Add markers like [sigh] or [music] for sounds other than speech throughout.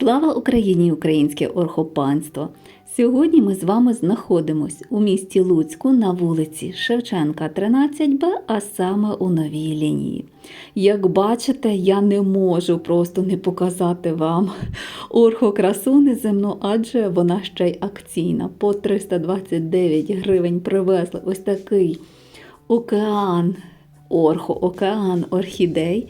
Слава Україні, українське орхопанство! Сьогодні ми з вами знаходимось у місті Луцьку на вулиці Шевченка, 13Б, а саме у новій лінії. Як бачите, я не можу просто не показати вам орхокрасу неземну, адже вона ще й акційна. По 329 гривень привезли ось такий океан орхо, океан орхідей.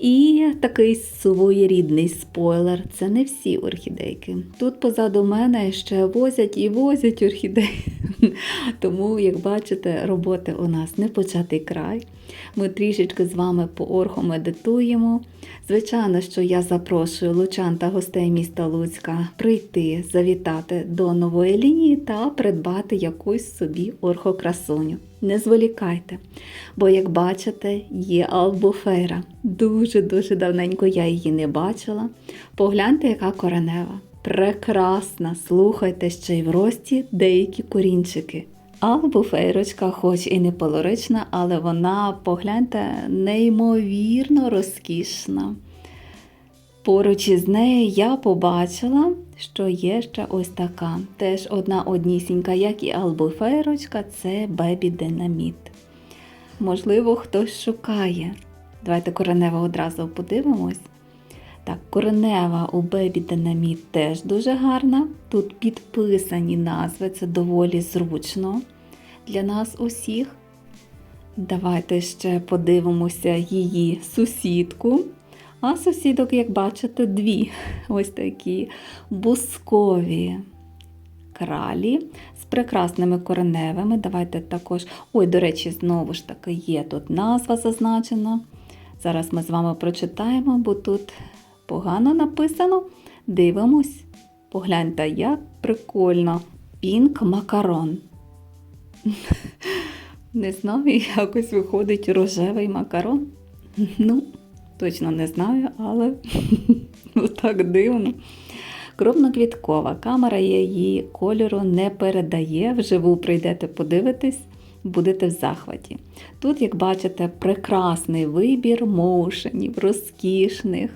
І такий своєрідний спойлер це не всі орхідейки. Тут позаду мене ще возять і возять орхідей. [laughs] Тому, як бачите, роботи у нас не початий край. Ми трішечки з вами по орху медитуємо. Звичайно, що я запрошую лучан та гостей міста Луцька прийти, завітати до нової лінії та придбати якусь собі орхокрасуню. Не зволікайте, бо, як бачите, є албуфейра. Дуже-дуже давненько я її не бачила. Погляньте, яка коренева. Прекрасна, слухайте ще й в рості деякі корінчики. Албуфейрочка, хоч і не полорична, але вона, погляньте, неймовірно розкішна. Поруч із нею я побачила, що є ще ось така. Теж одна однісінька, як і албуфейрочка, це бебі динаміт. Можливо, хтось шукає. Давайте коренева одразу подивимось. Так, коренева у бебі динаміт теж дуже гарна. Тут підписані назви, це доволі зручно для нас усіх. Давайте ще подивимося її сусідку. А сусідок, як бачите, дві ось такі бускові кралі з прекрасними кореневими. Давайте також. Ой, до речі, знову ж таки, є тут назва зазначена. Зараз ми з вами прочитаємо, бо тут погано написано. Дивимось. Погляньте, як прикольно. Пінк макарон. [laughs] Не знаю, якось виходить рожевий макарон. Ну, точно не знаю, але [laughs] так дивно. Крупноквіткова камера її кольору не передає. Вживу прийдете подивитись, будете в захваті. Тут, як бачите, прекрасний вибір моушенів, розкішних.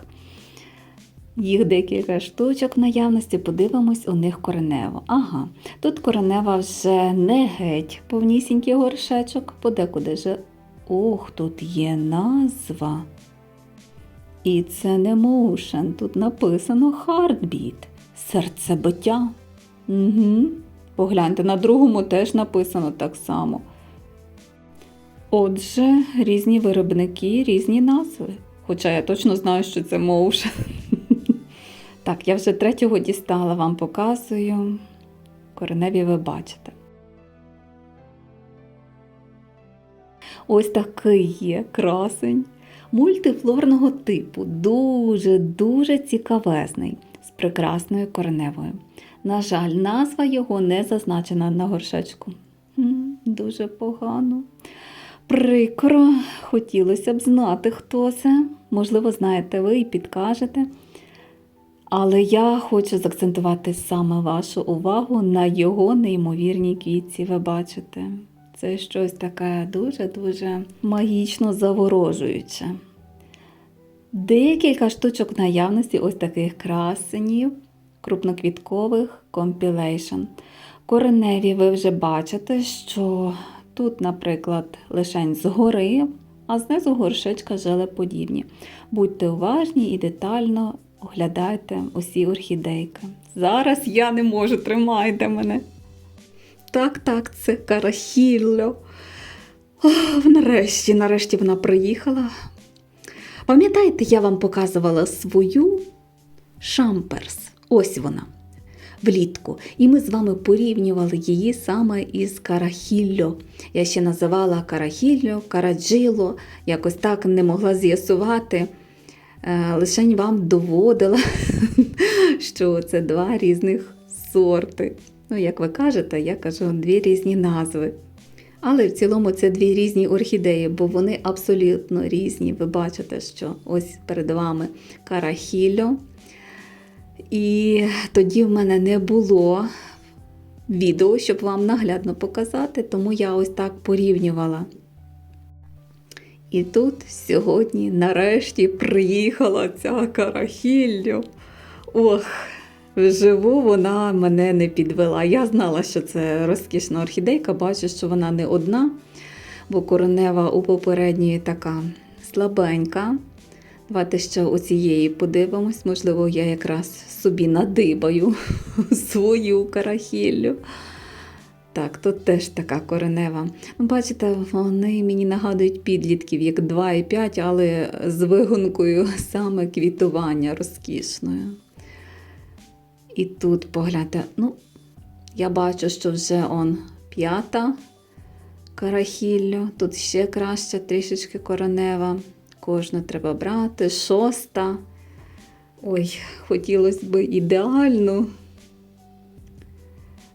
Їх декілька штучок наявності, подивимось у них коренево. Ага, тут коренева вже не геть повнісінький горшечок, подекуди же. Ох, тут є назва. І це не motion, тут написано heartbeat, серцебиття. Угу. Погляньте, на другому теж написано так само. Отже, різні виробники, різні назви. Хоча я точно знаю, що це motion. Так, я вже третього дістала, вам показую. Кореневі ви бачите. Ось такий є красень мультифлорного типу, дуже-дуже цікавезний, з прекрасною кореневою. На жаль, назва його не зазначена на горшечку. Дуже погано. Прикро, хотілося б знати, хто це. Можливо, знаєте ви і підкажете. Але я хочу заакцентувати саме вашу увагу на його неймовірній квітці. Ви бачите, це щось таке дуже-дуже магічно заворожуюче. Декілька штучок наявності ось таких красенів, крупноквіткових компілейшн. Кореневі ви вже бачите, що тут, наприклад, лишень згори, а знизу горшечка желеподібні. Будьте уважні і детально оглядайте усі орхідейки. Зараз я не можу, тримайте мене. Так, так, це карахілло. Нарешті, нарешті вона приїхала. Пам'ятаєте, я вам показувала свою шамперс. Ось вона. Влітку. І ми з вами порівнювали її саме із карахілло. Я ще називала карахілло, караджило, якось так не могла з'ясувати. Е, Лишень вам доводила, [laughs] що це два різних сорти. Ну, як ви кажете, я кажу дві різні назви. Але в цілому це дві різні орхідеї, бо вони абсолютно різні. Ви бачите, що ось перед вами карахілло. І тоді в мене не було відео, щоб вам наглядно показати, тому я ось так порівнювала. І тут сьогодні нарешті приїхала ця карахілля. Ох, вживу вона мене не підвела. Я знала, що це розкішна орхідейка, бачу, що вона не одна, бо коренева у попередньої така слабенька. Давайте ще оцієї подивимось. Можливо, я якраз собі надибаю [laughs] свою карахіллю. Так, тут теж така коренева. Ну, бачите, вони мені нагадують підлітків, як 2,5, але з вигонкою саме квітування розкішною. І тут погляньте, ну, я бачу, що вже он п'ята карахіллю, тут ще краще трішечки коренева. Кожну треба брати, шоста. Ой, хотілося б ідеальну.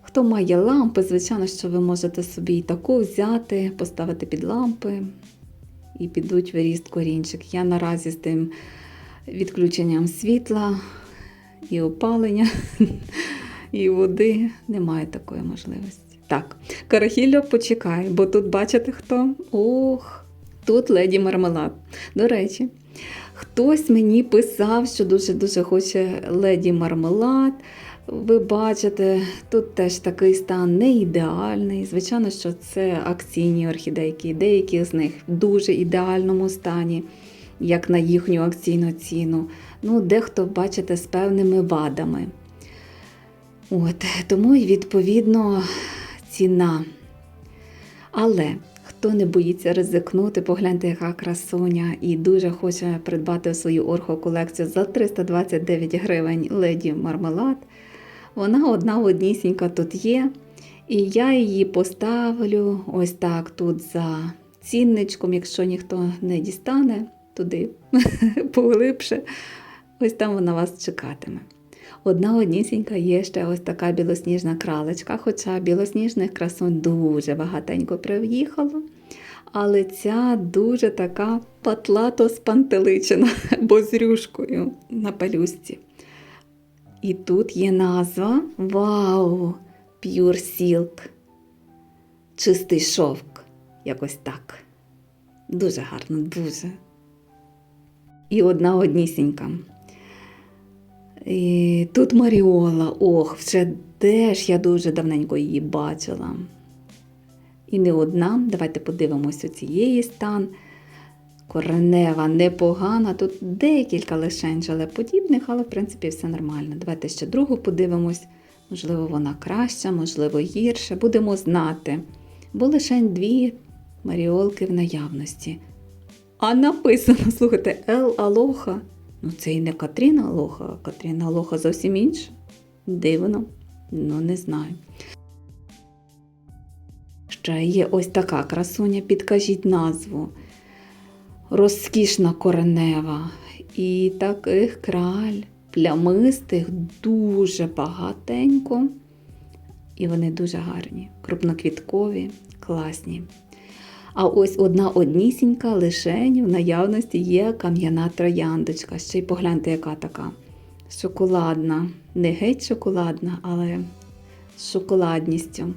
Хто має лампи, звичайно, що ви можете собі і таку взяти, поставити під лампи і підуть в ріст корінчик. Я наразі з тим відключенням світла і опалення, [laughs] і води немає такої можливості. Так, карахілля почекай, бо тут бачите хто? Ох, тут леді мармелад. До речі, хтось мені писав, що дуже-дуже хоче леді мармелад. Ви бачите, тут теж такий стан не ідеальний. Звичайно, що це акційні орхідейки. Деякі з них в дуже ідеальному стані, як на їхню акційну ціну. Ну, дехто, бачите, з певними вадами. От, тому і відповідно ціна. Але хто не боїться ризикнути, погляньте, яка красуня, і дуже хоче придбати свою орхоколекцію за 329 гривень леді мармелад. Вона одна однісінька тут є. І я її поставлю ось так тут за цінничком, якщо ніхто не дістане туди [laughs] поглибше. Ось там вона вас чекатиме. Одна однісінька є ще ось така білосніжна кралечка, хоча білосніжних красунь дуже багатенько приїхало. Але ця дуже така патлато спантеличена, [laughs] бо з рюшкою на пелюстці. І тут є назва Вау! Pure Silk. Чистий шовк. Якось так. Дуже гарно, дуже. І одна однісінька. І тут Маріола, ох, вже де ж я дуже давненько її бачила. І не одна. Давайте подивимось у цієї стан. Коренева непогана. Тут декілька лишень подібних, але в принципі все нормально. Давайте ще другу подивимось. Можливо, вона краща, можливо, гірша. Будемо знати. Бо лишень дві маріолки в наявності. А написано, [laughs] слухайте, Ел Алоха. Ну, це і не Катріна Алоха, а Катріна Алоха зовсім інша. Дивно, ну не знаю. Ще є ось така красуня, підкажіть назву. Розкішна коренева. І таких краль, плямистих, дуже багатенько. І вони дуже гарні, крупноквіткові, класні. А ось одна однісінька лишень в наявності є кам'яна трояндочка. Ще й погляньте, яка така шоколадна. Не геть шоколадна, але з шоколадністю.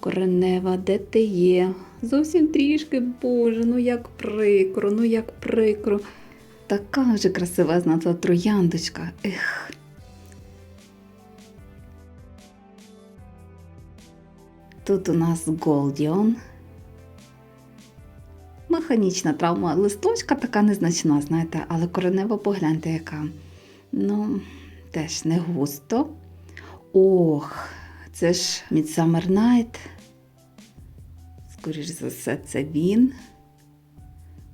Коренева, де ти є? Зовсім трішки, Боже, ну як прикро, ну як прикро. Така вже красивезна та трояндочка. Ех. Тут у нас Голдіон. Механічна травма листочка така незначна, знаєте, але коренева погляньте, яка. Ну, теж не густо. Ох, це ж Midsummer Night. Скоріше за все, це він.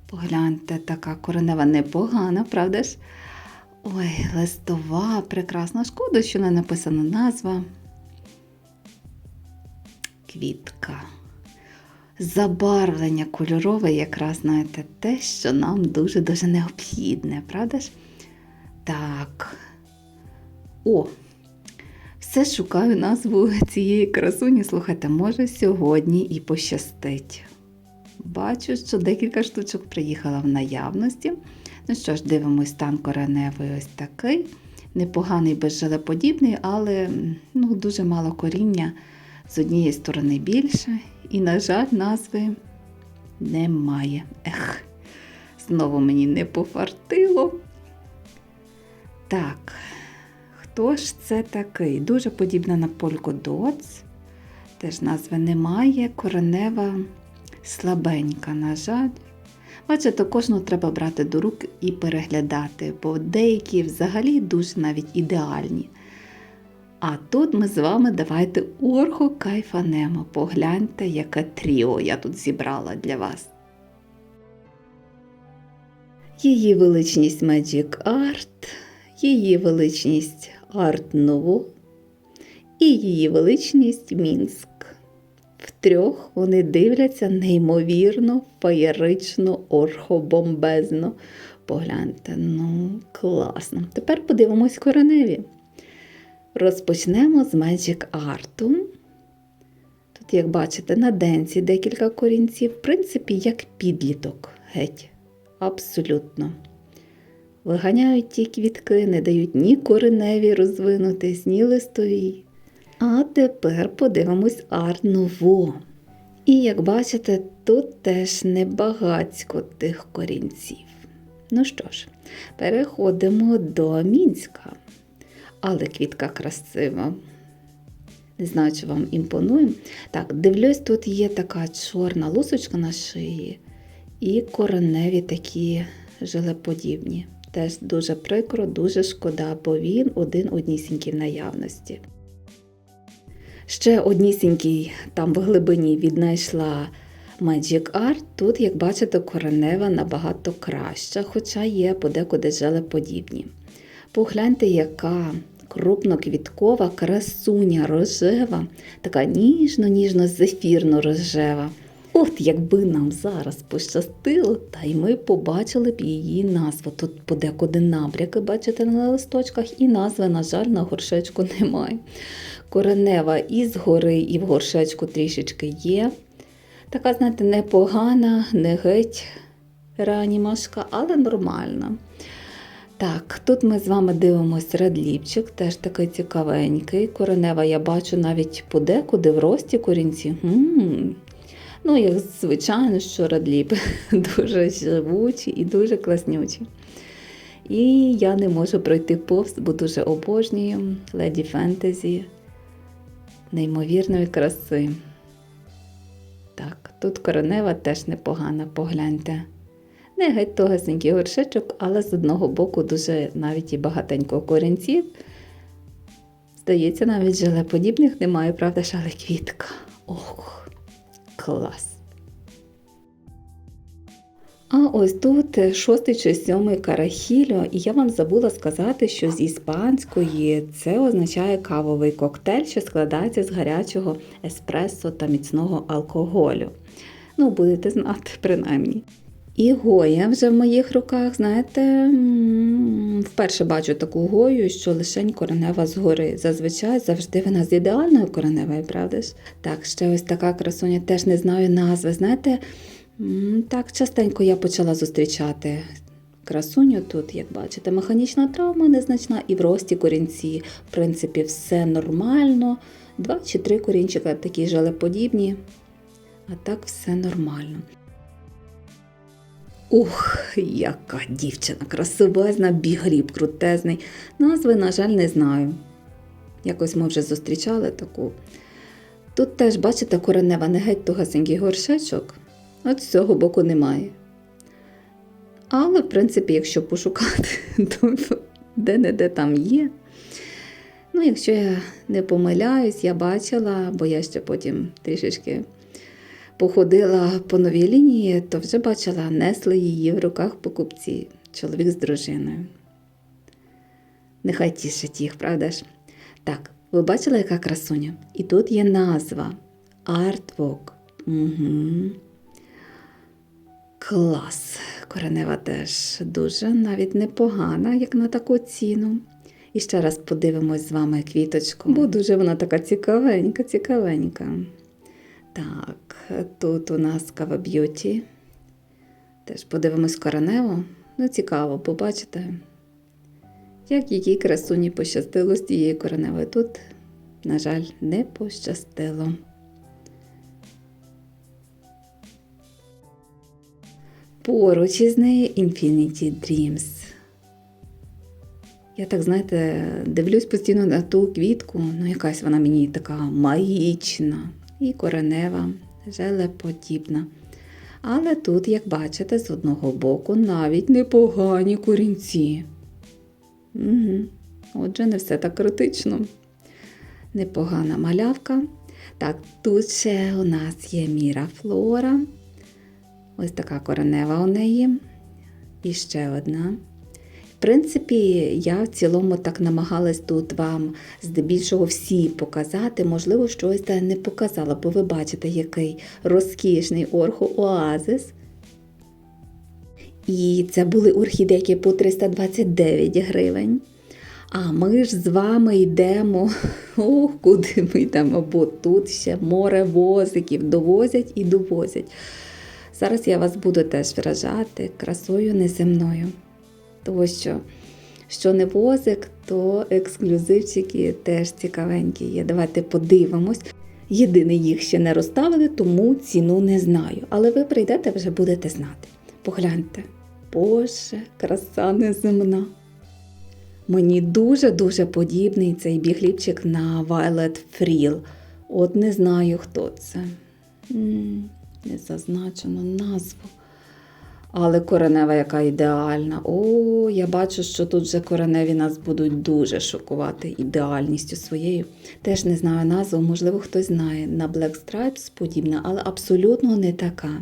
Погляньте, така коренева непогана, правда ж? Ой, листова, прекрасна. Шкода, що не написана назва. Квітка. Забарвлення кольорове, якраз, знаєте, те, що нам дуже-дуже необхідне, правда ж? Так. О! Все шукаю назву цієї красуні. Слухайте, може сьогодні і пощастить. Бачу, що декілька штучок приїхала в наявності. Ну що ж, дивимось, стан кореневий ось такий. Непоганий безжелеподібний, але ну, дуже мало коріння. З однієї сторони більше. І, на жаль, назви немає. Ех, знову мені не пофартило. Так, Хто ж це такий? Дуже подібна на Polkadot. Теж назви немає. Коренева слабенька, на жаль. Бачите, кожну треба брати до рук і переглядати, бо деякі взагалі дуже навіть ідеальні. А тут ми з вами давайте орхо кайфанемо. Погляньте, яке тріо я тут зібрала для вас. Її величність Magic Art, її величність Art Nouveau і її величність Мінськ. Втрьох вони дивляться неймовірно, феєрично, орхобомбезно. Погляньте, ну, класно. Тепер подивимось кореневі. Розпочнемо з Magic Art. Тут, як бачите, на денці декілька корінців, в принципі, як підліток. Геть. Абсолютно. Виганяють ті квітки, не дають ні кореневі розвинутись, ні листові. А тепер подивимось Ар-Ново. І як бачите, тут теж небагацько тих корінців. Ну що ж, переходимо до Мінська. Але квітка красива. Не знаю, чи вам імпонує. Так, дивлюсь, тут є така чорна лусочка на шиї і кореневі такі жилеподібні. Теж дуже прикро, дуже шкода, бо він один однісінький в наявності. Ще однісінький там в глибині віднайшла Magic Art. Тут, як бачите, коренева набагато краща, хоча є подекуди желеподібні. Погляньте, яка крупноквіткова красуня рожева, така ніжно-ніжно зефірно рожева. От якби нам зараз пощастило, та й ми побачили б її назву. Тут подекуди набряки, бачите, на листочках, і назви, на жаль, на горшечку немає. Коренева і згори, і в горшечку трішечки є. Така, знаєте, непогана, не геть реанімашка, але нормальна. Так, тут ми з вами дивимося редліпчик, теж такий цікавенький. Коренева я бачу навіть подекуди в рості корінці. М-м-м. Ну, як звичайно, що редліпи [laughs] дуже живучі і дуже класнючі. І я не можу пройти повз, бо дуже обожнюю леді фентезі неймовірної краси. Так, тут коренева теж непогана, погляньте. Не геть тогасенький горшечок, але з одного боку дуже навіть і багатенько корінців. Здається, навіть желеподібних немає, правда, ж, але квітка. Ох, клас! А ось тут шостий чи сьомий карахільо, і я вам забула сказати, що з іспанської це означає кавовий коктейль, що складається з гарячого еспресо та міцного алкоголю. Ну, будете знати, принаймні. І гоя вже в моїх руках, знаєте, вперше бачу таку гою, що лишень коренева згори. Зазвичай завжди вона з ідеальною кореневою, правда ж? Так, ще ось така красуня, теж не знаю назви. Знаєте, так частенько я почала зустрічати красуню тут, як бачите, механічна травма незначна і в рості корінці. В принципі, все нормально. Два чи три корінчика такі желеподібні, а так все нормально. Ух, яка дівчина красивезна, бігріб крутезний. Назви, на жаль, не знаю. Якось ми вже зустрічали таку. Тут теж, бачите, коренева не геть тугасенький горшечок, от з цього боку немає. Але, в принципі, якщо пошукати, [laughs] то де-не-де там є. Ну, якщо я не помиляюсь, я бачила, бо я ще потім трішечки походила по новій лінії, то вже бачила, несли її в руках покупці, чоловік з дружиною. Нехай тішить їх, правда ж? Так, ви бачили, яка красуня? І тут є назва Artwalk. Угу. Клас. Коренева теж дуже навіть непогана, як на таку ціну. І ще раз подивимось з вами квіточку, бо дуже вона така цікавенька, цікавенька. Так, тут у нас Кава Б'юті. Теж подивимось коренево. Ну, цікаво, побачите, як якій красуні пощастило з тією кореневою. Тут, на жаль, не пощастило. Поруч із нею Infinity Dreams. Я так, знаєте, дивлюсь постійно на ту квітку, ну якась вона мені така магічна і коренева, желеподібна. Але тут, як бачите, з одного боку навіть непогані корінці. Угу. Отже, не все так критично. Непогана малявка. Так, тут ще у нас є міра флора. Ось така коренева у неї. І ще одна. Принципі, я в цілому так намагалась тут вам здебільшого всі показати. Можливо, щось та не показала, бо ви бачите, який розкішний орхооазис. І це були орхідейки по 329 гривень. А ми ж з вами йдемо. [laughs] Ох, куди ми йдемо? Бо тут ще море возиків довозять і довозять. Зараз я вас буду теж вражати красою неземною. Тому що, що не возик, то ексклюзивчики теж цікавенькі є. Давайте подивимось. Єдине, їх ще не розставили, тому ціну не знаю. Але ви прийдете, вже будете знати. Погляньте. Боже, краса неземна. Мені дуже-дуже подібний цей бігліпчик на Violet Frill. От не знаю, хто це. М, Не зазначено назву. Але коренева яка ідеальна. О, я бачу, що тут вже кореневі нас будуть дуже шокувати ідеальністю своєю. Теж не знаю назву, можливо, хтось знає. На Black Stripes подібна, але абсолютно не така.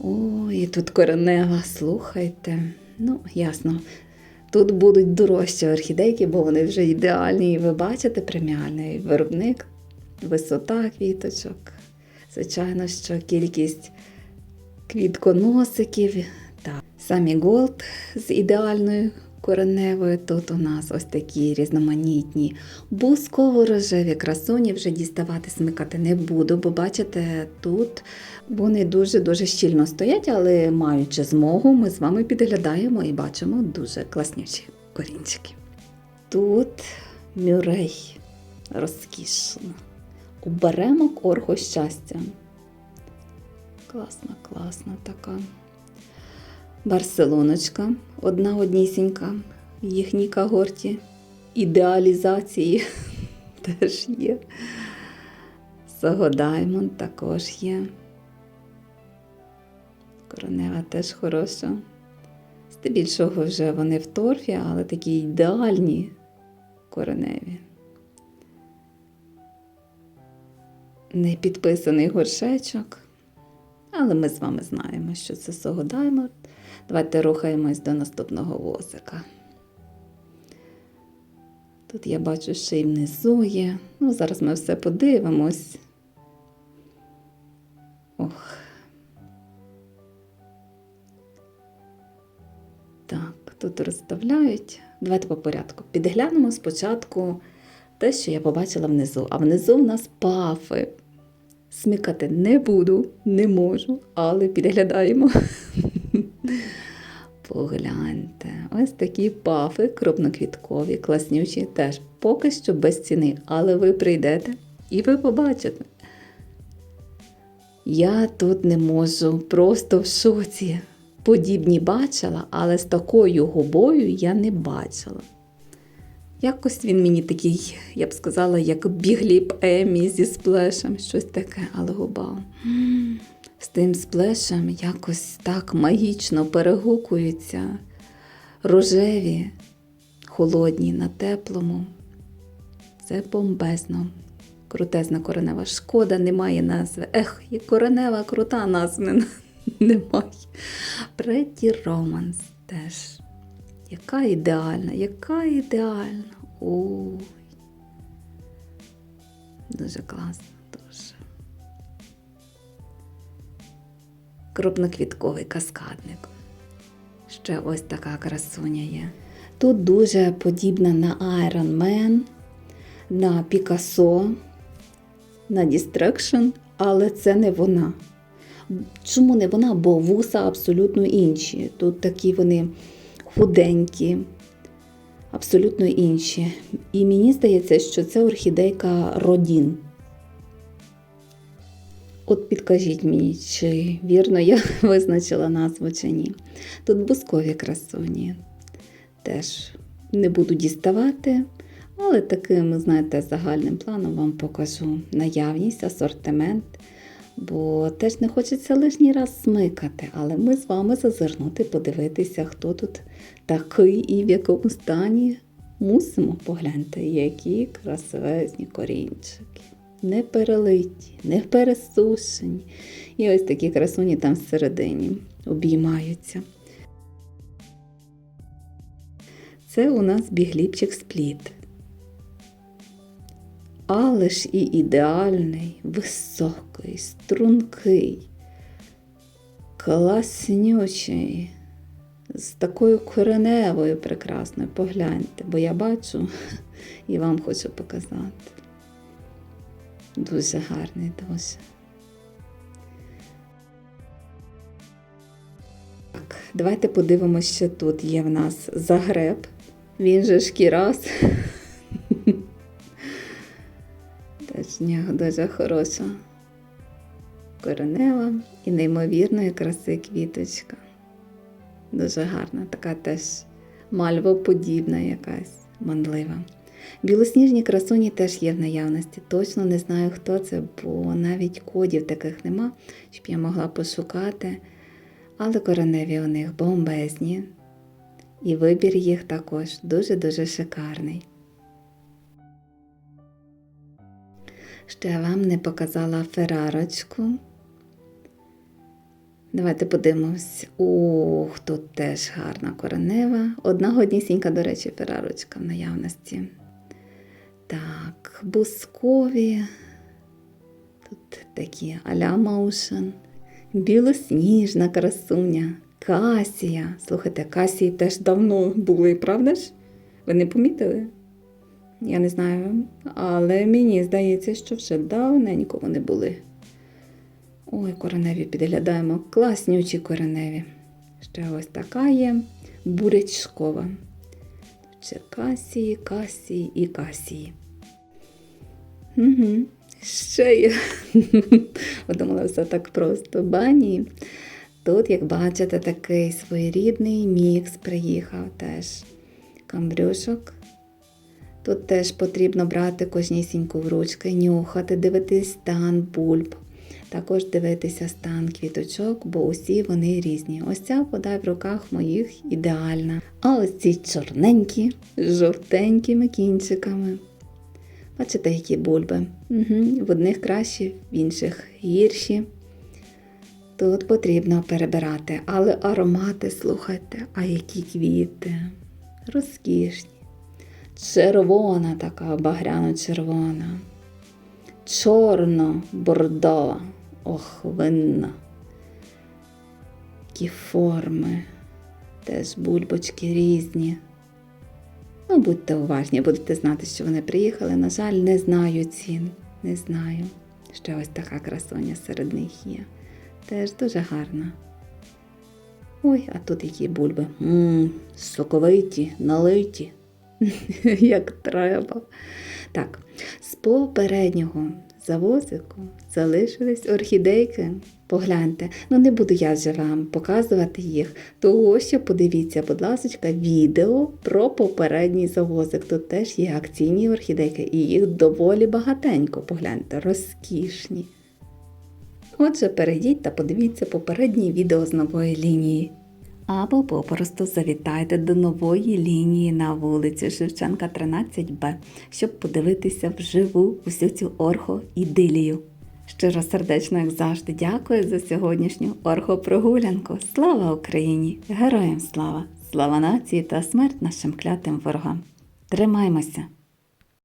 Ой, і тут коренева, слухайте. Ну, ясно. Тут будуть дорожчі орхідейки, бо вони вже ідеальні. І ви бачите преміальний виробник, висота квіточок. Звичайно, що кількість квітконосиків. Так. Самі голд з ідеальною кореневою. Тут у нас ось такі різноманітні бусково-рожеві красуні. Вже діставати, смикати не буду, бо бачите, тут вони дуже-дуже щільно стоять, але маючи змогу, ми з вами підглядаємо і бачимо дуже класнючі корінчики. Тут мюрей розкішно. Оберемок орго щастя. Класна, класна така. Барселоночка, одна однісінька в їхній когорті. Ідеалізації [laughs] теж є. Сого Даймонд також є. Коронева теж хороша. Здебільшого вже вони в торфі, але такі ідеальні кореневі. Не підписаний горшечок. Але ми з вами знаємо, що це Сого Давайте рухаємось до наступного возика. Тут я бачу, що і внизу є. Ну, зараз ми все подивимось. Ох. Так, тут розставляють. Давайте по порядку. Підглянемо спочатку те, що я побачила внизу. А внизу в нас пафи. Смикати не буду, не можу, але підглядаємо. [laughs] Погляньте, ось такі пафи крупноквіткові, класнючі, теж поки що без ціни, але ви прийдете і ви побачите. Я тут не можу, просто в шоці. Подібні бачила, але з такою губою я не бачила. Якось він мені такий, я б сказала, як бігліп Емі зі сплешем, щось таке, але губа. З тим сплешем якось так магічно перегукуються рожеві, холодні на теплому. Це бомбезно. Крутезна коренева. Шкода, немає назви. Ех, і коренева крута назви [laughs] немає. Pretty Romance теж. Яка ідеальна, яка ідеальна. Ой. Дуже класно, дуже. Крупноквітковий каскадник. Ще ось така красуня є. Тут дуже подібна на Iron Man, на Picasso, на Distraction, але це не вона. Чому не вона? Бо вуса абсолютно інші. Тут такі вони худенькі, абсолютно інші. І мені здається, що це орхідейка Родін. От підкажіть мені, чи вірно я [laughs] визначила назву чи ні. Тут бускові красуні. Теж Не буду діставати, але таким, знаєте, загальним планом вам покажу наявність, асортимент. Бо теж не хочеться лишній раз смикати, але ми з вами зазирнути, подивитися, хто тут такий і в якому стані. Мусимо погляньте, які красивезні корінчики. Не перелиті, не пересушені. І ось такі красуні там всередині обіймаються. Це у нас бігліпчик спліт. Але ж і ідеальний, високий, стрункий, класнючий, з такою кореневою прекрасною. Погляньте, бо я бачу [laughs] і вам хочу показати. Дуже гарний, дуже. Так, давайте подивимося, що тут є в нас загреб. Він же шкірас. [laughs] Дуже хороша коренева і неймовірної краси квіточка. Дуже гарна, така теж мальвоподібна якась манлива. Білосніжні красуні теж є в наявності. Точно не знаю, хто це, бо навіть кодів таких нема, щоб я могла пошукати. Але кореневі у них бомбезні. І вибір їх також дуже-дуже шикарний. Ще вам не показала ферарочку. Давайте подивимось. Ух, тут теж гарна коренева. Одна годнісінька, до речі, ферарочка в наявності. Так, бускові. Тут такі аля моушен. Білосніжна красуня. Касія. Слухайте, касії теж давно були, правда ж? Ви не помітили? Я не знаю, але мені здається, що вже давненько вони були. Ой, кореневі підглядаємо. Класнючі кореневі. Ще ось така є бурячкова. Ще касії, і касії. Угу. Ще є. [laughs] Ви думали, все так просто. Бані. Тут, як бачите, такий своєрідний мікс приїхав теж камбрюшок. Тут теж потрібно брати кожнісіньку в ручки, нюхати, дивитись стан бульб. Також дивитися стан квіточок, бо усі вони різні. Ось ця вода в руках моїх ідеальна. А ось ці чорненькі, з жовтенькими кінчиками. Бачите, які бульби. Угу. В одних кращі, в інших гірші. Тут потрібно перебирати, але аромати, слухайте, а які квіти. Розкішні. Червона така, багряно-червона. Чорно-бордова, ох, винна. Такі форми, теж бульбочки різні. Ну, будьте уважні, будете знати, що вони приїхали. На жаль, не знаю цін, не знаю. Ще ось така красоня серед них є. Теж дуже гарна. Ой, а тут які бульби. Ммм, соковиті, налиті, [laughs] як треба. Так, з попереднього завозику залишились орхідейки. Погляньте, ну не буду я вже вам показувати їх, того що подивіться, будь ласка, відео про попередній завозик. Тут теж є акційні орхідейки, і їх доволі багатенько. Погляньте, розкішні. Отже, перейдіть та подивіться попереднє відео з нової лінії. Або попросту завітайте до нової лінії на вулиці Шевченка 13Б, щоб подивитися вживу усю цю орхоідилію. Щиро сердечно, як завжди, дякую за сьогоднішню орхопрогулянку. Слава Україні! Героям слава! Слава нації та смерть нашим клятим ворогам! Тримаймося!